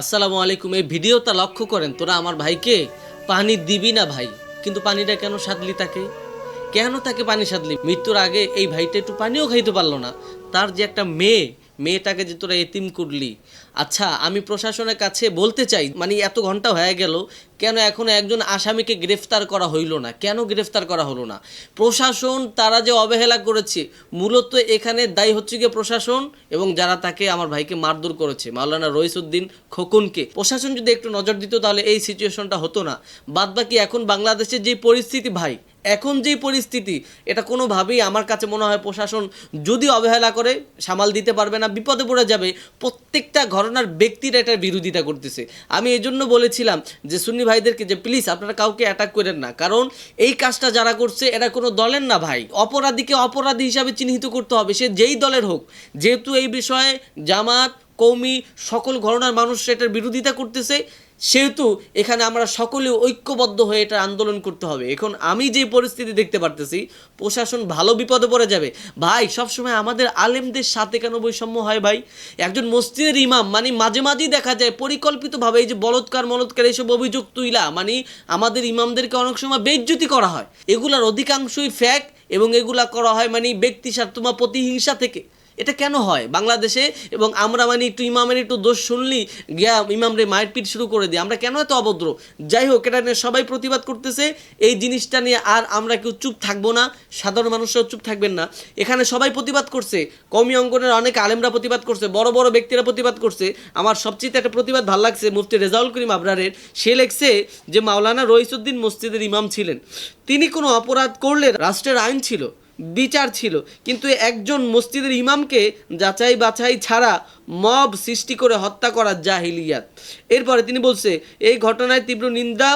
আসসালামু আলাইকুম, এই ভিডিওটা লক্ষ্য করেন, তোরা আমার ভাইকে পানি দিবি না ভাই, কিন্তু পানিটা কেন সাদলি তাকে? কেন তাকে পানি সাদলি মৃত্যুর আগে এই ভাইটা একটু পানিও খাইতে পারল না। তার যে একটা মেয়ে মেয়েটাকে যে তোরা এতিম করলি। আচ্ছা আমি প্রশাসনের কাছে বলতে চাই মানে এত ঘণ্টা হয়ে গেল, কেন এখনও একজন আসামিকে গ্রেফতার করা হইল না? কেন গ্রেফতার করা হলো না? প্রশাসন, তারা যে অবহেলা করেছে, মূলত এখানে দায়ী হচ্ছে গিয়ে প্রশাসন এবং যারা তাকে আমার ভাইকে মারধর করেছে, মাওলানা রইসুদ্দিন খোকনকে। প্রশাসন যদি একটু নজর দিত, তাহলে এই সিচুয়েশনটা হতো না। বাদবাকি এখন বাংলাদেশের যে পরিস্থিতি ভাই এখন যে পরিস্থিতি, এটা কোনোভাবেই আমার কাছে মনে হয় প্রশাসন যদি অবহেলা করে, সামাল দিতে পারবে না, বিপদে পড়ে যাবে, প্রত্যেকটা ঘটনার ব্যক্তিরা এটার বিরোধিতা করতেছে। আমি এই জন্য বলেছিলাম যে, সুন্নি ভাইদেরকে যে প্লিজ আপনারা কাউকে অ্যাটাক করেন না। কারণ এই কাজটা যারা করছে এটা কোনো দলের না ভাই। অপরাধীকে অপরাধী হিসাবে চিহ্নিত করতে হবে, সে যেই দলের হোক। যেহেতু এই বিষয়ে জামাত কৌমি সকল ঘটনার মানুষ এটার বিরোধিতা করতেছে, সেহেতু এখানে আমরা সকলে ঐক্যবদ্ধ হয়ে এটা আন্দোলন করতে হবে। এখন আমি যে পরিস্থিতি দেখতে পারতেছি, প্রশাসন ভালো বিপদে পড়ে যাবে। ভাই, সবসময় আমাদের আলেমদের সাথে কেন বৈষম্য হয় ভাই? একজন মসজিদের ইমাম মানে মাঝে মাঝেই দেখা যায় পরিকল্পিতভাবে এই যে বলৎকার মলৎকার এইসব অভিযোগ তুইলা মানে আমাদের ইমামদেরকে অনেক সময় বেজ্জুতি করা হয়। এগুলার অধিকাংশই ফ্যাক এবং এগুলা করা হয় মানে ব্যক্তি স্বার্থ বা প্রতিহিংসা থেকে। এটা কেন হয়? বাংলাদেশে এবং আমরা মানে একটু ইমামের একটু দোষ শুনলি, গিয়া ইমামরে মায়ের পিট শুরু করে দিই আমরা কেন এত অভদ্র? যাই হোক, এটা নিয়ে সবাই প্রতিবাদ করতেছে। এই জিনিসটা নিয়ে আর আমরা কেউ চুপ থাকব না, সাধারণ মানুষরাও চুপ থাকবেন না। এখানে সবাই প্রতিবাদ করছে। কমি অঙ্গনের অনেক আলেমরা প্রতিবাদ করছে, বড় বড় ব্যক্তিরা প্রতিবাদ করছে। আমার সবচেয়ে একটা প্রতিবাদ ভালো লাগছে মুফতি রেজাউল করিম আবরারের। সে লেখছে যে, মাওলানা রইসুদ্দিন মসজিদের ইমাম ছিলেন। তিনি কোনো অপরাধ করলে রাষ্ট্রের আইন ছিল। বিচার ছিল। কিন্তু একজন মসজিদের ইমামকে যাচাই বাছাই ছাড়া মব সৃষ্টি করে হত্যা করা জাহিলিয়াত। এরপরে তিনি বলছে, এই ঘটনায় তীব্র নিন্দা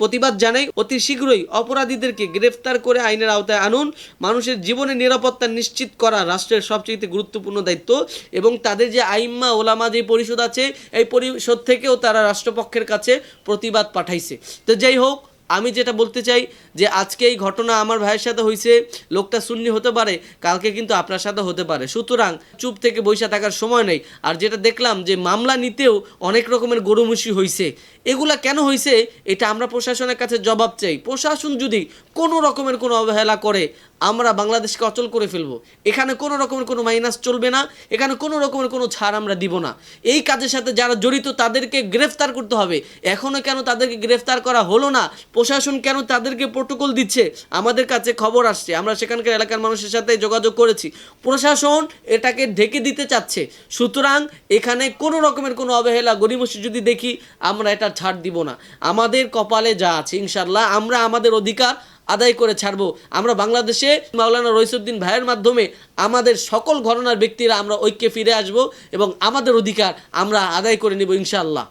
প্রতিবাদ জানাই অতি শীঘ্রই অপরাধীদেরকে গ্রেফতার করে আইনের আওতায় আনুন। মানুষের জীবনে নিরাপত্তা নিশ্চিত করা রাষ্ট্রের সবচেয়ে গুরুত্বপূর্ণ দায়িত্ব এবং তাদের যে আইম্মা, ওলামা যে পরিষদ আছে, এই পরিষদ থেকেও তারা রাষ্ট্রপক্ষের কাছে প্রতিবাদ পাঠাইছে। তো যাই হোক আমি যেটা বলতে চাই যে আজকে এই ঘটনা আমার ভাইয়ের সাথে হয়েছে লোকটা শূন্য হতে পারে, কালকে কিন্তু আপনার সাথে হতে পারে। সুতরাং চুপ থেকে বৈশা থাকার সময় নেই। আর যেটা দেখলাম যে মামলা নিতেও অনেক রকমের গরুমুষি হয়েছে এগুলা কেন হয়েছে এটা আমরা প্রশাসনের কাছে জবাব চাই। প্রশাসন যদি কোনো রকমের কোনো অবহেলা করে আমরা বাংলাদেশকে অচল করে ফেলব। এখানে কোনো রকমের কোনো মাইনাস চলবে না, এখানে কোনো রকমের কোনো ছাড় আমরা দিব না। এই কাজের সাথে যারা জড়িত, তাদেরকে গ্রেফতার করতে হবে। এখনও কেন তাদেরকে গ্রেফতার করা হলো না? প্রশাসন কেন তাদেরকে প্রোটোকল দিচ্ছে? আমাদের কাছে খবর আসছে। আমরা সেখানকার এলাকার মানুষের সাথে যোগাযোগ করেছি। প্রশাসন এটাকে ঢেকে দিতে চাচ্ছে। সুতরাং এখানে কোনো রকমের কোনো অবহেলা গরিমসি যদি দেখি, আমরা এটা ছাড় দিব না। আমাদের কপালে যা আছে ইনশাল্লাহ আমরা আমাদের অধিকার আদায় করে ছাড়বো। আমরা বাংলাদেশে মাওলানা রইসুদ্দিন ভাইয়ের মাধ্যমে আমাদের সকল ঘরনার ব্যক্তিরা আমরা ঐক্যে ফিরে আসব এবং আমাদের অধিকার আমরা আদায় করে নেব ইনশাআল্লাহ।